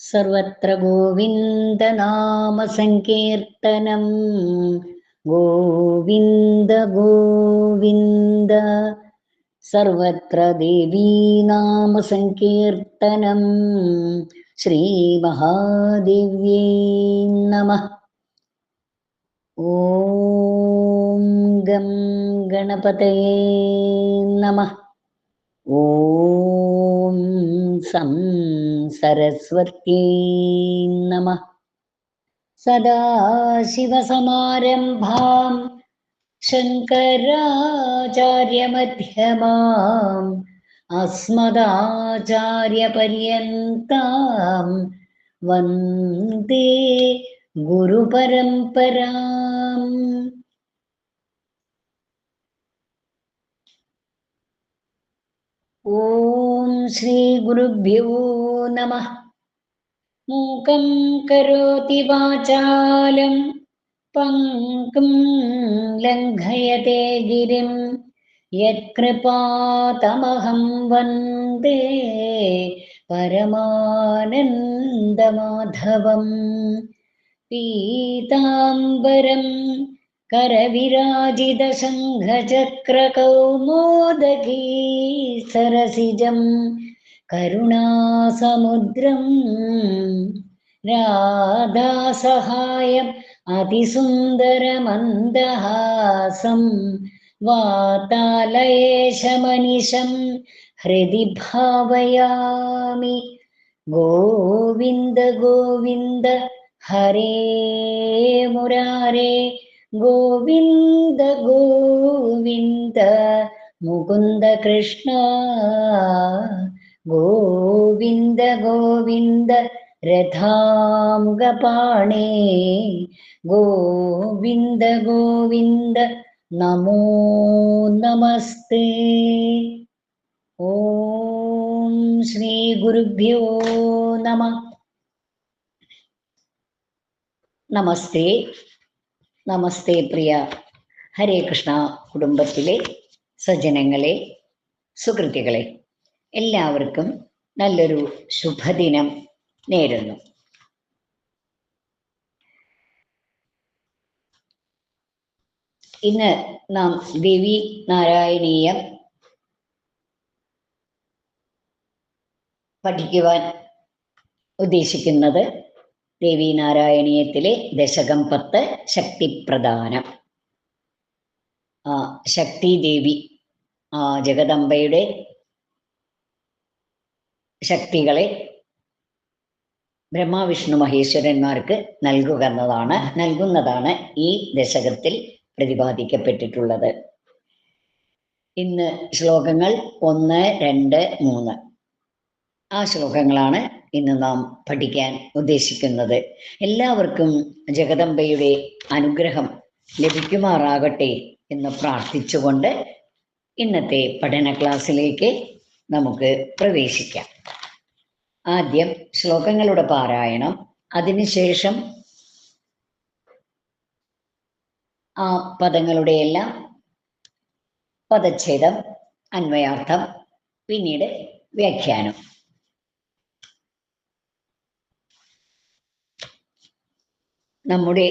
സർവത്ര ഗോവിന്ദനാമസങ്കീർത്തനം ഗോവിന്ദ ഗോവിന്ദ സർവത്ര ദേവീനാമസങ്കീർത്തനം ശ്രീമഹാദേവ്യേ നമ ഓം ഗം ഗണപതയേ നമ. ഓം സം സരസ്വത്യേ നമ. സദാശിവസമാരംഭാം ശങ്കരാചാര്യമധ്യമാം അസ്മദാചാര്യപര്യന്താം വന്ദേ ഗുരുപരമ്പരാം. ॐ श्रीगुरुभ्यो नमः। मूकं करोति वाचालं पङ्कं लङ्घयते गिरिं। यत्कृपातमहं वन्दे परमानन्दमाधवम्। पीताम्बरम् करविराजितशङ्खचक्रकौमोदगी सरसिजं करुणासमुद्रं राधासहायम् अतिसुन्दरमन्दहासं वातालयेशमनिशं हृदि भावयामि। गोविन्द गोविन्द हरे मुरारे ഗോവിന്ദ ഗോവിന്ദ മുകുന്ദ കൃഷ്ണ ഗോവിന്ദ ഗോവിന്ദ രഥാംഗപാണേ ഗോവിന്ദ ഗോവിന്ദ നമോ നമസ്തേ ഓം ശ്രീ ഗുരുഭ്യോ നമ നമസ്തേ നമസ്തേ പ്രിയ ഹരേ കൃഷ്ണ കുടുംബത്തിലെ സജ്ജനങ്ങളെ സുഹൃത്തുക്കളെ എല്ലാവർക്കും നല്ലൊരു ശുഭദിനം നേരുന്നു. ഇന്ന് നാം ദേവി നാരായണീയ പഠിക്കുവാൻ ഉദ്ദേശിക്കുന്നത് ദേവി നാരായണീയത്തിലെ ദശകം പത്ത് ശക്തിപ്രധാനം ശക്തി ദേവി ആ ജഗദംബയുടെ ശക്തികളെ ബ്രഹ്മാവിഷ്ണു മഹേശ്വരന്മാർക്ക് നൽകുക എന്നതാണ് നൽകുന്നതാണ് ഈ ദശകത്തിൽ പ്രതിപാദിക്കപ്പെട്ടിട്ടുള്ളത്. ഇന്ന് ശ്ലോകങ്ങൾ ഒന്ന് രണ്ട് മൂന്ന്. ആ ശ്ലോകങ്ങളാണ് ഇന്ന് നാം പഠിക്കാൻ ഉദ്ദേശിക്കുന്നത്. എല്ലാവർക്കും ജഗദംബയുടെ അനുഗ്രഹം ലഭിക്കുമാറാകട്ടെ എന്ന് പ്രാർത്ഥിച്ചുകൊണ്ട് ഇന്നത്തെ പഠന ക്ലാസ്സിലേക്ക് നമുക്ക് പ്രവേശിക്കാം. ആദ്യം ശ്ലോകങ്ങളുടെ പാരായണം. അതിനുശേഷം ആ പദങ്ങളുടെ എല്ലാം പദച്ഛേദം അന്വയാർത്ഥം പിന്നീട് വ്യാഖ്യാനം. നമ്മുടെ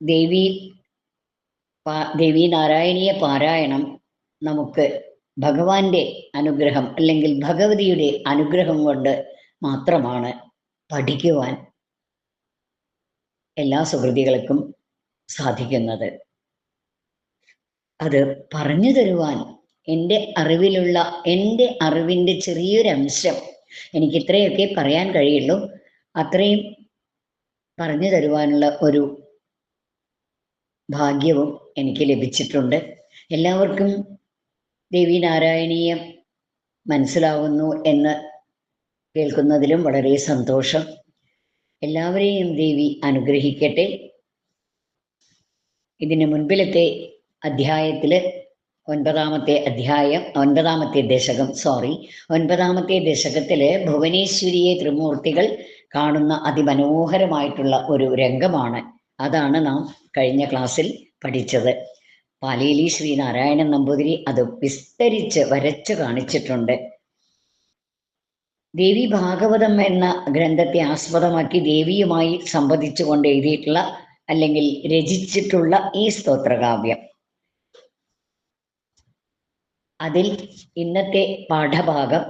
ദേവി ദേവി നാരായണീയ പാരായണം നമുക്ക് ഭഗവാന്റെ അനുഗ്രഹം അല്ലെങ്കിൽ ഭഗവതിയുടെ അനുഗ്രഹം കൊണ്ട് മാത്രമാണ് പഠിക്കുവാൻ എല്ലാ സുഹൃതികൾക്കും സാധിക്കുന്നത്. അത് പറഞ്ഞു തരുവാൻ എന്റെ അറിവിലുള്ള എന്റെ അറിവിന്റെ ചെറിയൊരു അംശം എനിക്ക് ഇത്രയൊക്കെ പറയാൻ കഴിയുള്ളൂ. അത്രയും പറഞ്ഞു തരുവാനുള്ള ഒരു ഭാഗ്യവും എനിക്ക് ലഭിച്ചിട്ടുണ്ട്. എല്ലാവർക്കും ദേവി നാരായണീയം മനസ്സിലാവുന്നു എന്ന് കേൾക്കുന്നതിലും വളരെ സന്തോഷം. എല്ലാവരെയും ദേവി അനുഗ്രഹിക്കട്ടെ. ഇതിന് മുൻപിലത്തെ അധ്യായത്തിൽ ഒൻപതാമത്തെ അധ്യായം ഒൻപതാമത്തെ ദശകം സോറി ഒൻപതാമത്തെ ദശകത്തിൽ ഭുവനേശ്വരിയെ ത്രിമൂർത്തികൾ കാണുന്ന അതിമനോഹരമായിട്ടുള്ള ഒരു രംഗമാണ് അതാണ് നാം കഴിഞ്ഞ ക്ലാസ്സിൽ പഠിച്ചത്. പാലേലി ശ്രീനാരായണൻ നമ്പൂതിരി അത് വിസ്തരിച്ച് വരച്ചു കാണിച്ചിട്ടുണ്ട്. ദേവി ഭാഗവതം എന്ന ഗ്രന്ഥത്തെ ആസ്പദമാക്കി ദേവിയുമായി സംവദിച്ചുകൊണ്ട് എഴുതിയിട്ടുള്ള അല്ലെങ്കിൽ രചിച്ചിട്ടുള്ള ഈ സ്തോത്രകാവ്യം. അതിൽ ഇന്നത്തെ പാഠഭാഗം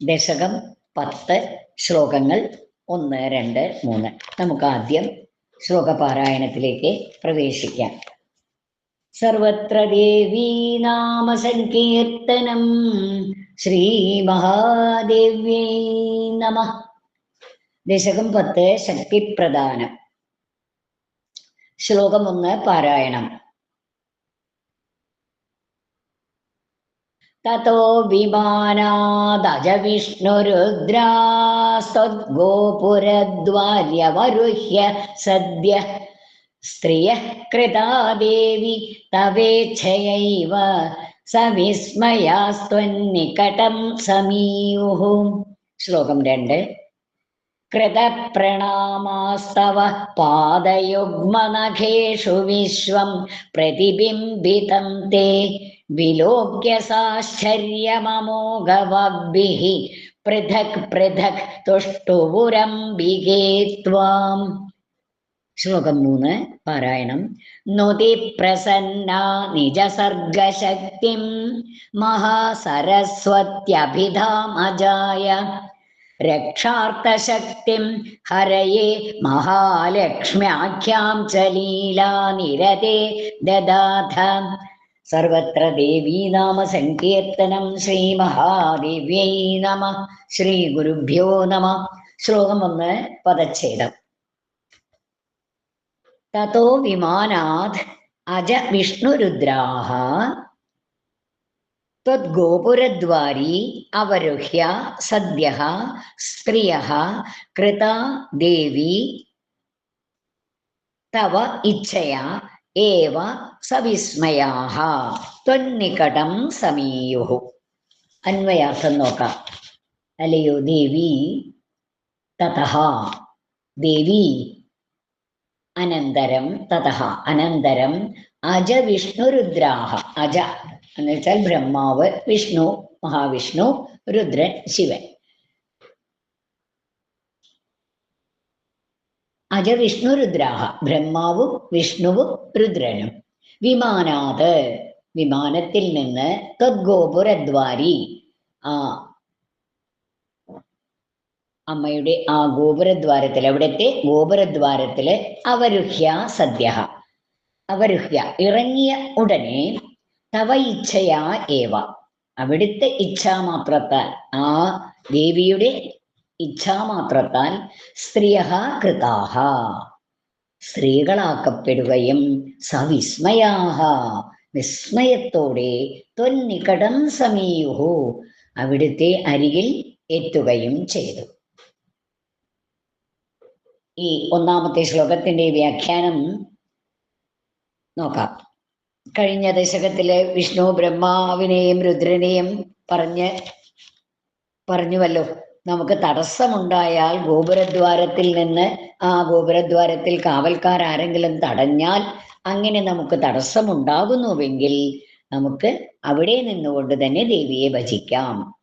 ദശകം പത്ത് ശ്ലോകങ്ങൾ ഒന്ന് രണ്ട് മൂന്ന്. നമുക്ക് ആദ്യം ശ്ലോകപാരായണത്തിലേക്ക് പ്രവേശിക്കാം. സർവത്ര ദേവീ നാമ സങ്കീർത്തനം ശ്രീ മഹാദേവ്യൈ നമ. ദശകം പത്ത് ശക്തിപ്രദാനം. ശ്ലോകം ഒന്ന് പാരായണം. തതോ വിമാനാദജ വിഷ്ണുരുദ്രാസ്തദ്ഗോപുരദ്വാര്യവരുഹ്യ സദ്യ സ്ത്രിയഃ കൃതാ ദേവി തവേച്ഛയൈവ സവിസ്മയാസ്ത്വന്നികടം സമീയുഃ ശ്ലോകം രണ്ട് कृतप्रणामास्तव पादयुग्मनखेषु विश्वं प्रतिबिम्बितं ते विलोक्य साश्चर्यममोघवग्भिः पृथक् पृथक् तुष्टुवुरम्बिके त्वाम्। श्लोकं मून् पारायणं नुति प्रसन्ना निजसर्गशक्तिं महासरस्वत्यभिधामजाय रक्षार्थशक्तिं हरये महालक्ष्म्याख्यां च लीलानिरते ददाथ സർവത്ര ദേവീനാമ സങ്കീർത്തനം ശ്രീ മഹാദേവ്യൈ നമ ശ്രീ ഗുരുഭ്യോ നമ ശ്ലോകം ഒന്ന് പദച്ഛേദം തതോ വിമാനാത് അജ വിഷ്ണുരുദ്രാഹ त्वद्गोपुरद्वारी अवरुह्य सद्यः स्त्रियः कृता देवी तव इच्छया एव സവിസ്മയാഹ ത്വന്നികടം സമീയുഃ അന്വയാർത്ഥം നോക്കാം. അല്ലയോ ദേവി? തതഹ. ദേവി? അനന്തരം തതഹ. അനന്തരം അജ വിഷ്ണുരുദ്രാഹ അജ എന്ന് ബ്രഹ്മാവ് വിഷ്ണു മഹാവിഷ്ണു രുദ്രൻ ശിവൻ. അജ രുദ്രാഹ ബ്രഹ്മാവും വിഷ്ണുവും രുദ്രനും. വിമാനാത് വിമാനത്തിൽ നിന്ന് തദ്ഗോപുരദ്വാരി ആ അമ്മയുടെ ആ ഗോപുരദ്വാരത്തിൽ അവിടുത്തെ ഗോപുരദ്വാരത്തിൽ അവരുഹ്യ സദ്യ അവരുഹ്യ ഇറങ്ങിയ ഉടനെ തവ ഇച്ഛയാ ഏവ. അവിടുത്തെ ഇച്ഛാമാത്രത്താൽ ആ ദേവിയുടെ ഇച്ഛാമാത്രത്താൽ സ്ത്രീയ കൃതാഹ. സ്ത്രീകളാക്കപ്പെടുകയും സവിസ്മയാഹ. വിസ്മയത്തോടെ ത്വന്നികടം സമീയുഹു. അവിടുത്തെ അരികിൽ എത്തുകയും ചെയ്തു. ഈ ഒന്നാമത്തെ ശ്ലോകത്തിന്റെ വ്യാഖ്യാനം നോക്കാം. കഴിഞ്ഞ ദശകത്തിൽ വിഷ്ണു ബ്രഹ്മാവിനെയും രുദ്രനെയും പറഞ്ഞ് പറഞ്ഞുവല്ലോ. നമുക്ക് തടസ്സമുണ്ടായാൽ ഗോപുരദ്വാരത്തിൽ നിന്ന് ആ ഗോപുരദ്വാരത്തിൽ കാവൽക്കാർ ആരെങ്കിലും തടഞ്ഞാൽ അങ്ങനെ നമുക്ക് തടസ്സമുണ്ടാകുന്നുവെങ്കിൽ നമുക്ക് അവിടെ നിന്നുകൊണ്ട് തന്നെ ദേവിയെ ഭജിക്കാം.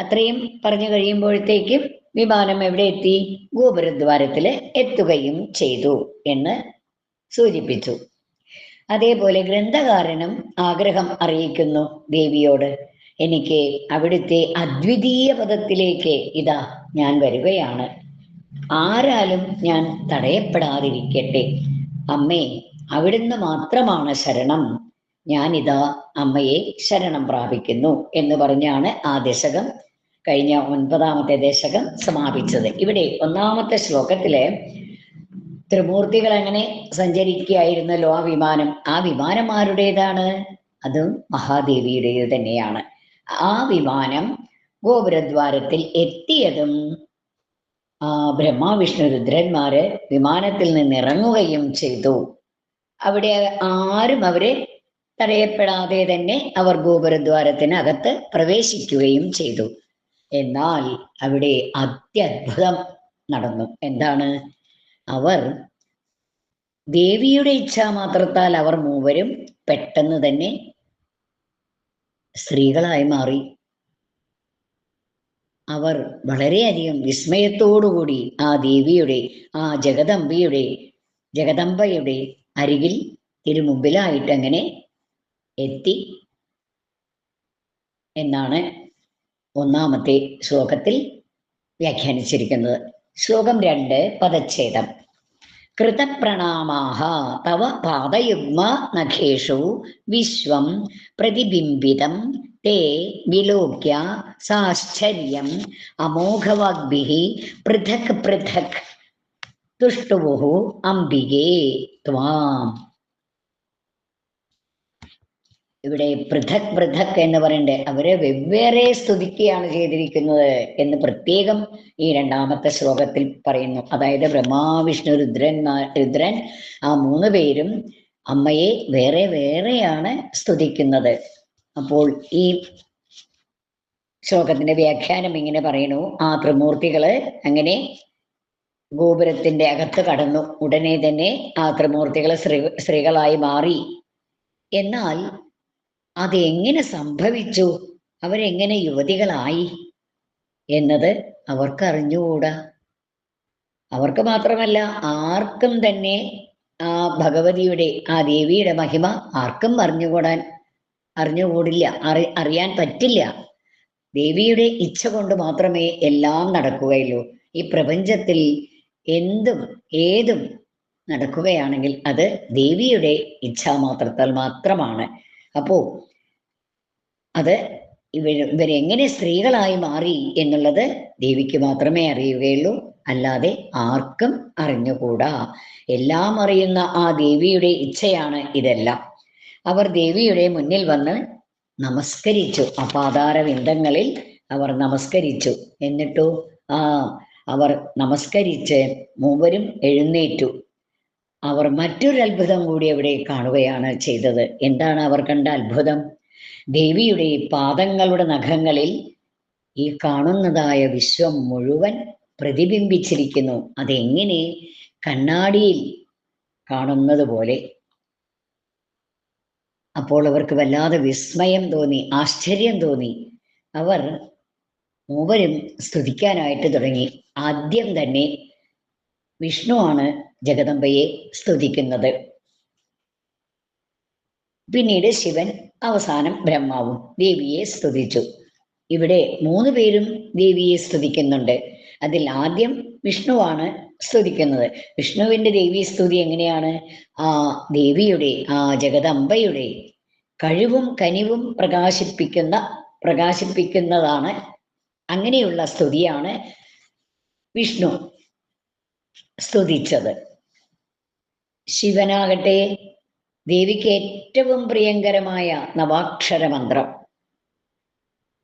അത്രയും പറഞ്ഞു കഴിയുമ്പോഴത്തേക്കും വിമാനം എവിടെ എത്തി? ഗോപുരദ്വാരത്തിൽ എത്തുകയും ചെയ്തു എന്ന് സൂചിപ്പിച്ചു. അതേപോലെ ഗ്രന്ഥകാരനും ആഗ്രഹം അറിയിക്കുന്നു ദേവിയോട്. എനിക്ക് അവിടുത്തെ അദ്വിതീയ പദത്തിലേക്ക് ഇതാ ഞാൻ വരികയാണ്. ആരാലും ഞാൻ തടയപ്പെടാതിരിക്കട്ടെ. അമ്മേ അവിടുന്ന് മാത്രമാണ് ശരണം. ഞാൻ ഇതാ അമ്മയെ ശരണം പ്രാപിക്കുന്നു എന്ന് പറഞ്ഞാണ് ആ ദശകം കഴിഞ്ഞ ഒൻപതാമത്തെ ദശകം സമാപിച്ചത്. ഇവിടെ ഒന്നാമത്തെ ശ്ലോകത്തിൽ ത്രിമൂർത്തികൾ അങ്ങനെ സഞ്ചരിക്കുകയായിരുന്നല്ലോ ആ വിമാനം? ആ വിമാനമാരുടേതാണ്? അതും മഹാദേവിയുടേത് തന്നെയാണ്. ആ വിമാനം ഗോപുരദ്വാരത്തിൽ എത്തിയതും ആ ബ്രഹ്മാവിഷ്ണു രുദ്രന്മാര് വിമാനത്തിൽ നിന്ന് ഇറങ്ങുകയും ചെയ്തു. അവിടെ ആരും അവരെ തടയപ്പെടാതെ തന്നെ അവർ ഗോപുരദ്വാരത്തിനകത്ത് പ്രവേശിക്കുകയും ചെയ്തു. എന്നാൽ അവിടെ അത്യത്ഭുതം നടന്നു. എന്താണ്? അവർ ദേവിയുടെ ഇച്ഛാമാത്രത്താൽ അവർ മൂവരും പെട്ടെന്ന് തന്നെ സ്ത്രീകളായി മാറി. അവർ വളരെയധികം വിസ്മയത്തോടുകൂടി ആ ദേവിയുടെ ആ ജഗദംബയുടെ ജഗദംബയുടെ അരികിൽ തിരുമുമ്പിലായിട്ട് അങ്ങനെ എത്തി എന്നാണ് ഒന്നാമത്തെ ശ്ലോകത്തിൽ വ്യാഖ്യാനിച്ചിരിക്കുന്നത്. ശ്ലോകം രണ്ട് പദച്ഛേദം. കൃതപ്രണാമാഹ തവ പാദയുഗ്മ നഖേഷു വിശ്വം പ്രതിബിംബിതം തേ വിലോക്യ സാശ്ചര്യം അമോഘവാഗ്ഭിः പൃഥക് പൃഥക് തുഷ്ടുവുഹു അംബികേ ത്വാം. ഇവിടെ പൃഥക് പൃഥക് എന്ന് പറയണ്ടേ. അവരെ വെവ്വേറെ സ്തുതിക്കുകയാണ് ചെയ്തിരിക്കുന്നത് എന്ന് പ്രത്യേകം ഈ രണ്ടാമത്തെ ശ്ലോകത്തിൽ പറയുന്നു. അതായത് ബ്രഹ്മാവിഷ്ണു രുദ്രന്മാർ രുദ്രൻ ആ മൂന്ന് പേരും അമ്മയെ വേറെ വേറെയാണ് സ്തുതിക്കുന്നത്. അപ്പോൾ ഈ ശ്ലോകത്തിന്റെ വ്യാഖ്യാനം ഇങ്ങനെ പറയുന്നു. ആ ത്രിമൂർത്തികൾ അങ്ങനെ ഗോപുരത്തിന്റെ അകത്ത് കടന്നു. ഉടനെ തന്നെ ആ ത്രിമൂർത്തികൾ സ്ത്രീ സ്ത്രീകളായി മാറി. എന്നാൽ അത് എങ്ങനെ സംഭവിച്ചു? അവരെങ്ങനെ യുവതികളായി? എന്നത് അവർക്ക് അറിഞ്ഞുകൂടാ അവർക്ക് മാത്രമല്ല ആർക്കും തന്നെ ആ ഭഗവതിയുടെ ആ ദേവിയുടെ മഹിമ ആർക്കും അറിഞ്ഞുകൂടാൻ അറിഞ്ഞുകൂടില്ല അറി അറിയാൻ പറ്റില്ല. ദേവിയുടെ ഇച്ഛ കൊണ്ട് മാത്രമേ എല്ലാം നടക്കുകയുള്ളൂ. ഈ പ്രപഞ്ചത്തിൽ എന്തും ഏതും നടക്കുകയാണെങ്കിൽ അത് ദേവിയുടെ ഇച്ഛാമാത്രത്താൽ മാത്രമാണ്. അപ്പോ അത് ഇവർ ഇവരെങ്ങനെ സ്ത്രീകളായി മാറി എന്നുള്ളത് ദേവിക്ക് മാത്രമേ അറിയുകയുള്ളൂ. അല്ലാതെ ആർക്കും അറിഞ്ഞുകൂടാ. എല്ലാം അറിയുന്ന ആ ദേവിയുടെ ഇച്ഛയാണ് ഇതെല്ലാം. അവർ ദേവിയുടെ മുന്നിൽ വന്ന് നമസ്കരിച്ചു. അപാതാര വിന്ദങ്ങളിൽ അവർ നമസ്കരിച്ചു. എന്നിട്ടോ? ആ അവർ നമസ്കരിച്ച് മൂവരും എഴുന്നേറ്റു. അവർ മറ്റൊരു അത്ഭുതം കൂടി അവിടെ കാണുകയാണ് ചെയ്തത്. എന്താണ് അവർ കണ്ട അത്ഭുതം? ദേവിയുടെ പാദങ്ങളുടെ നഖങ്ങളിൽ ഈ കാണുന്നതായ വിശ്വം മുഴുവൻ പ്രതിബിംബിച്ചിരിക്കുന്നു. അതെങ്ങനെ? കണ്ണാടിയിൽ കാണുന്നത് പോലെ. അപ്പോൾ അവർക്ക് വല്ലാതെ വിസ്മയം തോന്നി ആശ്ചര്യം തോന്നി. അവർ മൂവരും സ്തുതിക്കാനായിട്ട് തുടങ്ങി. ആദ്യം തന്നെ വിഷ്ണുവാണ് ജഗദംബയെ സ്തുതിക്കുന്നത്. പിന്നീട് ശിവൻ അവസാനം ബ്രഹ്മാവും ദേവിയെ സ്തുതിച്ചു. ഇവിടെ മൂന്ന് പേരും ദേവിയെ സ്തുതിക്കുന്നുണ്ട്. അതിൽ ആദ്യം വിഷ്ണുവാണ് സ്തുതിക്കുന്നത്. വിഷ്ണുവിന്റെ ദേവീ സ്തുതി എങ്ങനെയാണ്? ആ ദേവിയുടെ ആ ജഗദംബയുടെ കഴിവും കനിവും പ്രകാശിപ്പിക്കുന്ന പ്രകാശിപ്പിക്കുന്നതാണ് അങ്ങനെയുള്ള സ്തുതിയാണ് വിഷ്ണു സ്തുതിച്ചത്. ശിവനാകട്ടെ. ദേവിക്ക് ഏറ്റവും പ്രിയങ്കരമായ നവാക്ഷര മന്ത്രം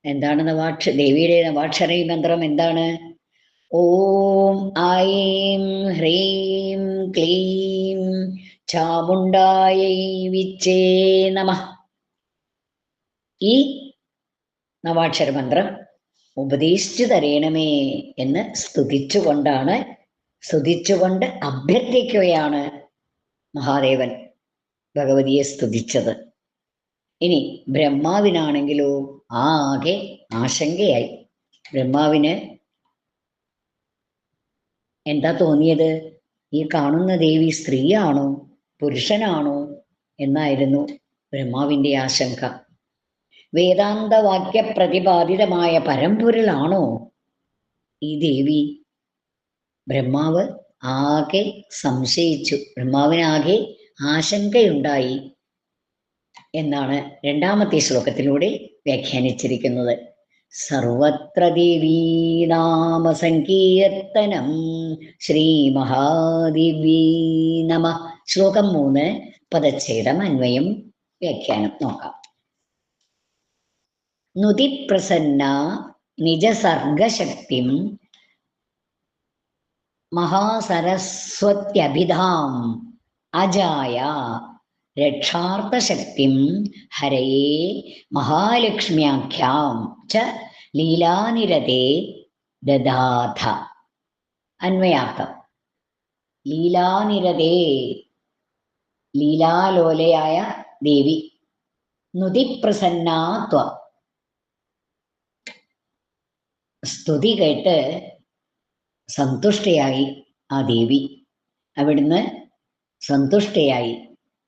എന്താണ് നവാക്ഷ ദേവിയുടെ നവാക്ഷര മന്ത്രം എന്താണ്? ഓം ഐം ഹ്രീം ക്ലീം ചാമുണ്ടായൈ വിച്ചേ നമ. ഈ നവാക്ഷര മന്ത്രം ഉപദേശിച്ചു തരയണമേ എന്ന് സ്തുതിച്ചുകൊണ്ടാണ് സ്തുതിച്ചുകൊണ്ട് അഭ്യർത്ഥിക്കുകയാണ് മഹാദേവൻ ഭഗവതിയെ സ്തുതിച്ചത്. ഇനി ബ്രഹ്മാവിനാണെങ്കിലോ ആകെ ആശങ്കയായി. ബ്രഹ്മാവിന് എന്താ തോന്നിയത്? ഈ കാണുന്ന ദേവി സ്ത്രീയാണോ? പുരുഷനാണോ? എന്നായിരുന്നു ബ്രഹ്മാവിന്റെ ആശങ്ക. വേദാന്തവാക്യ പ്രതിപാദിതമായ പരമ്പൊരുളാണോ ഈ ദേവി? ബ്രഹ്മാവ് ആകെ സംശയിച്ചു. ബ്രഹ്മാവിനാകെ ആശങ്കയുണ്ടായി എന്നാണ് രണ്ടാമത്തെ ശ്ലോകത്തിലൂടെ വ്യാഖ്യാനിച്ചിരിക്കുന്നത്. സർവത്ര ദേവീനാമ സങ്കീർത്തനം ശ്രീ മഹാദേവീ നമ. ശ്ലോകം മൂന്ന് പദച്ഛേദം അന്വയം വ്യാഖ്യാനം നോക്കാം. നുതിപ്രസന്ന നിജസർഗശക്തിം മഹാസരസ്വത്യഭിധാം അജായ രക്ഷാർത്ഥശക്തിം ഹരയേ മഹാലക്ഷ്മ്യാഖ്യാം ച ലീലാനിരതേ ദദാഥ. അന്വയാർത്ഥം. ലീലാനിരതേ ലീലാലോലയായ ദേവി നുതിപ്രസന്നാത്വ സ്തുതി കേട്ട് സന്തുഷ്ടയായി ആ ദേവി. അവിടുന്ന് സന്തുഷ്ടയായി.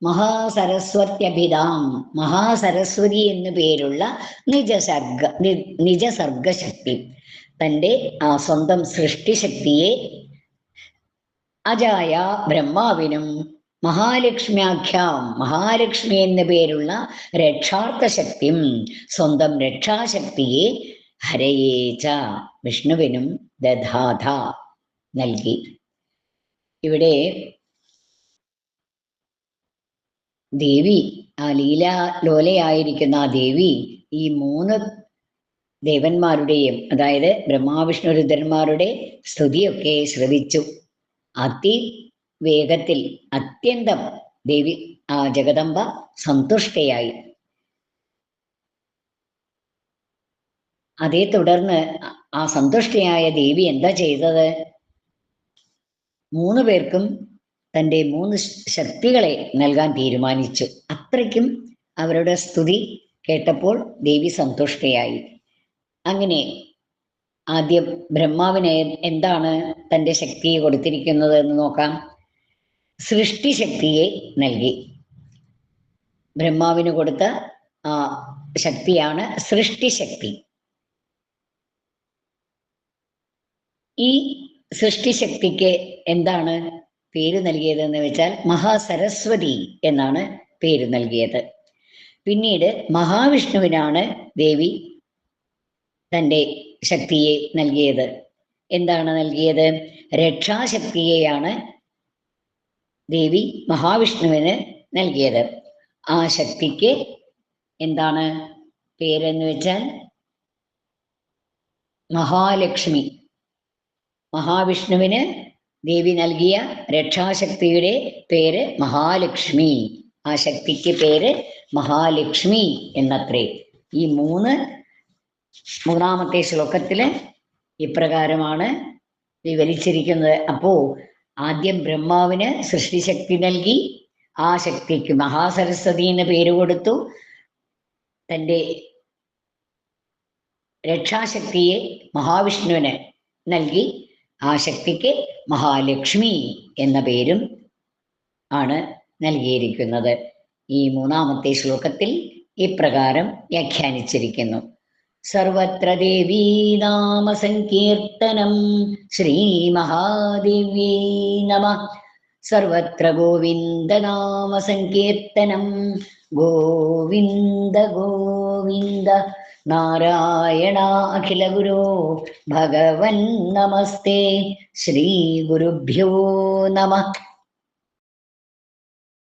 മഹാസരസ്വത്യഭിതാം മഹാസരസ്വതി എന്നു പേരുള്ള നിജസർഗ നിജസർഗശക്തി. തന്റെ ആ സ്വന്തം സൃഷ്ടിശക്തിയെ അജായ ബ്രഹ്മാവിനും മഹാലക്ഷ്മ്യാഖ്യാം മഹാലക്ഷ്മി എന്നു പേരുള്ള രക്ഷാർത്ഥ ശക്തിയും സ്വന്തം രക്ഷാശക്തിയെ ഹരയേച്ച വിഷ്ണുവിനും ദധാധ നൽകി. ഇവിടെ ദേവി ആ ലീല ലോലയായിരിക്കുന്ന ആ ദേവി ഈ മൂന്ന് ദേവന്മാരുടെയും അതായത് ബ്രഹ്മാവിഷ്ണു രുദ്രന്മാരുടെ സ്തുതിയൊക്കെ ശ്രവിച്ചു. അതി വേഗത്തിൽ അത്യന്തം ദേവി ആ ജഗദംബ സന്തുഷ്ടയായി. അതേ തുടർന്ന് ആ- സന്തുഷ്ടിയായ ദേവി എന്താ ചെയ്തത്? മൂന്ന് പേർക്കും തന്റെ മൂന്ന് ശക്തികളെ നൽകാൻ തീരുമാനിച്ചു. അത്രയ്ക്കും അവരുടെ സ്തുതി കേട്ടപ്പോൾ ദേവി സന്തുഷ്ടയായി. അങ്ങനെ ആദ്യം ബ്രഹ്മാവിന് എന്താണ് തന്റെ ശക്തിയെ കൊടുത്തിരിക്കുന്നത് എന്ന് നോക്കാം. സൃഷ്ടിശക്തിയെ നൽകി. ബ്രഹ്മാവിന് കൊടുത്ത ആ ശക്തിയാണ് സൃഷ്ടിശക്തി. ഈ സൃഷ്ടിശക്തിക്ക് എന്താണ് പേര് നൽകിയതെന്ന് വെച്ചാൽ മഹാസരസ്വതി എന്നാണ് പേര് നൽകിയത്. പിന്നീട് മഹാവിഷ്ണുവിനാണ് ദേവി തന്റെ ശക്തിയെ നൽകിയത്. എന്താണ് നൽകിയത്? രക്ഷാശക്തിയെയാണ് ദേവി മഹാവിഷ്ണുവിന് നൽകിയത്. ആ ശക്തിക്ക് എന്താണ് പേരെന്ന് വെച്ചാൽ മഹാലക്ഷ്മി. മഹാവിഷ്ണുവിന് ദേവി നൽകിയ രക്ഷാശക്തിയുടെ പേര് മഹാലക്ഷ്മി. ആ ശക്തിക്ക് പേര് മഹാലക്ഷ്മി എന്നത്രേ. ഈ മൂന്ന് മൂന്നാമത്തെ ശ്ലോകത്തിൽ ഇപ്രകാരമാണ് വിവരിച്ചിരിക്കുന്നത്. അപ്പോ ആദ്യം ബ്രഹ്മാവിന് സൃഷ്ടിശക്തി നൽകി ആ ശക്തിക്ക് മഹാസരസ്വതി എന്ന് പേര് കൊടുത്തു. തന്റെ രക്ഷാശക്തിയെ മഹാവിഷ്ണുവിന് നൽകി. ആ ശക്തിക്ക് മഹാലക്ഷ്മി എന്ന പേരും ആണ് നൽകിയിരിക്കുന്നത്. ഈ മൂന്നാമത്തെ ശ്ലോകത്തിൽ ഇപ്രകാരം വ്യാഖ്യാനിച്ചിരിക്കുന്നു. സർവത്ര ദേവീ നാമ സങ്കീർത്തനം ശ്രീ മഹാദേവ്യേ നമ. സർവത്ര ഗോവിന്ദ നാമ സങ്കീർത്തനം ഗോവിന്ദ ഗോവിന്ദ നാരായണ അഖില ഗുരോ ഭഗവൻ നമസ്തേ. ശ്രീ ഗുരുഭ്യോ നമ.